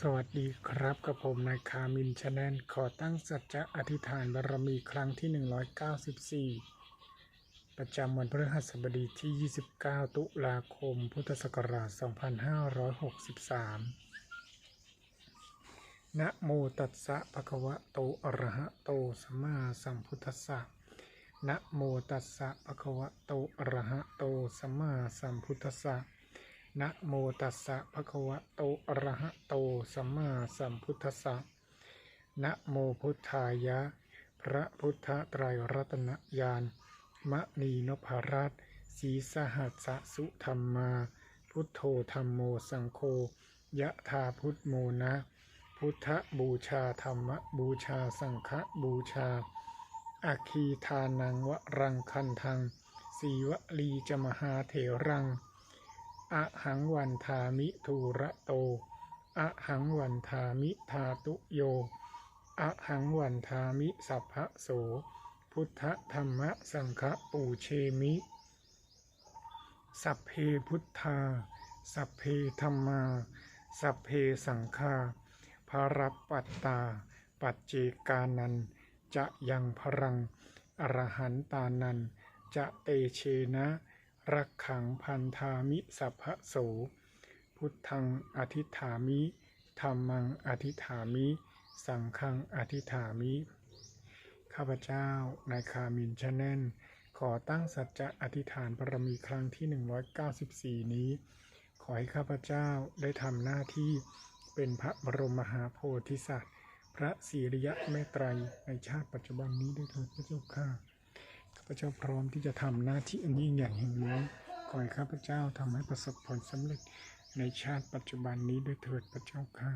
สวัสดีครับกับผมนายคามินชาแนลขอตั้งสัจจะอธิษฐานบารมีครั้งที่ 194 ประจำวันพฤหัสบดีที่ 29 ตุลาคม พุทธศักราช 2563 นะโมตัสสะภะคะวะโตอะระหะโตสัมมาสัมพุทธัสสะนะโมตัสสะภะคะวะโตอะระหะโตสัมมาสัมพุทธัสสะ นะโมตัสสะภะคะวะโตอะระหะโตสัมมาสัมพุทธัสสะนะโมพุทธายะ พระพุทธไตรรัตนญาณมะนีนพรัตสีสหัสสะสุธรรมา พุทโธธรรมโมสังโฆยะธาพุทโมนะ พุทธบูชาธรรมบูชาสังฆบูชาอาคีทานังวรังคันทังสีวลีจมหาเถรัง อะหังวันทามิทูระโต อะหังวันทามิทาตุโย อะหังวันทามิสัพพะโส พุทธธรรมสังฆปูเชมิ สัพเพพุทธา สัพเพธรรมา สัพเพสังฆาภารัปปัตตา ปัจเจกานัน จะยังพรัง อรหันตานัน จะเตเชนะ รักขังพันธามิสัพพโส พุทธังอธิฐามิธรรมังอธิฐามิ สังฆังอธิฐามิ ข้าพเจ้านายคามินชาแนลขอตั้งสัจจะอธิษฐานบารมีครั้งที่ 194 นี้ ขอให้ข้าพเจ้าได้ทำหน้าที่เป็นพระบรมมหาโพธิสัตว์ พระศิริยะเมตไตรในชาติปัจจุบันนี้ด้วยเถิดพระเจ้าข้า พระเจ้าพร้อมที่จะทำหน้าที่อันยิ่งใหญ่แห่งนี้ขอให้ข้าพเจ้าทำให้ประสบผลสำเร็จในชาติปัจจุบันนี้ด้วยเถิดพระเจ้าข้า